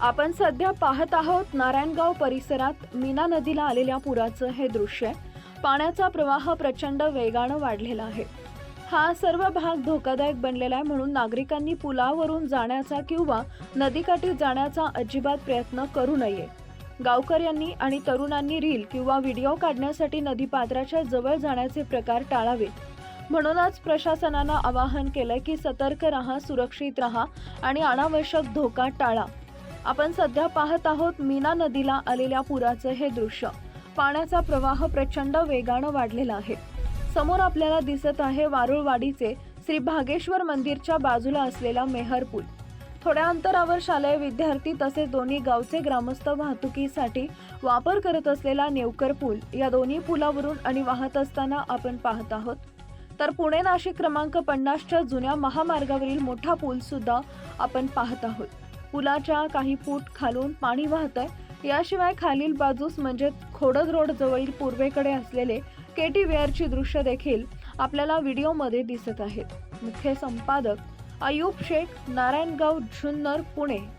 आपण सध्या पाहत आहोत नारायणगाव परिसरात मीना नदीला आलेल्या पुराचं हे दृश्य. आहे. पाण्याचा प्रवाह प्रचंड वेगानं वाढलेला आहे. हा सर्व भाग धोकादायक बनलेला आहे म्हणून नागरिकांनी पुलावरून जाण्याचा किंवा नदीकाठी जाण्याचा अजिबात प्रयत्न करू नये. गावकऱ्यांनी आणि तरुणांनी रील किंवा व्हिडिओ काढण्यासाठी नदीपात्राच्या जवळ जाण्याचे प्रकार टाळावेत म्हणूनच प्रशासनानं आवाहन केलंय की सतर्क राहा सुरक्षित राहा आणि अनावश्यक धोका टाळा. आपण सध्या पाहत आहोत मीना नदीला आलेल्या पुराचं हे दृश्य. पाण्याचा प्रवाह प्रचंड वेगानं वाढलेला आहे. समोर आपल्याला दिसत आहे वारुळवाडीचे श्री भागेश्वर मंदिरच्या बाजूला असलेला मेहर पूल. थोड्या अंतरावर शालेय विद्यार्थी तसेच दोन्ही गावचे ग्रामस्थ वाहतुकीसाठी वापर करत असलेला नेवकर पूल या दोन्ही पुलावरून आणि वाहत असताना आपण पाहत आहोत. तर पुणे नाशिक क्रमांक पन्नासच्या जुन्या महामार्गावरील मोठा पूल सुद्धा आपण पाहत आहोत. पुलाच्या काही फूट खालून पाणी वाहत आहे. याशिवाय खालील बाजूस म्हणजे खोडद रोड जवळील पूर्वेकडे असलेले केटी वेअरची दृश्य देखील आपल्याला व्हिडिओमध्ये दिसत आहेत. मुख्य संपादक अयूब शेख नारायणगाव झुन्नर पुणे.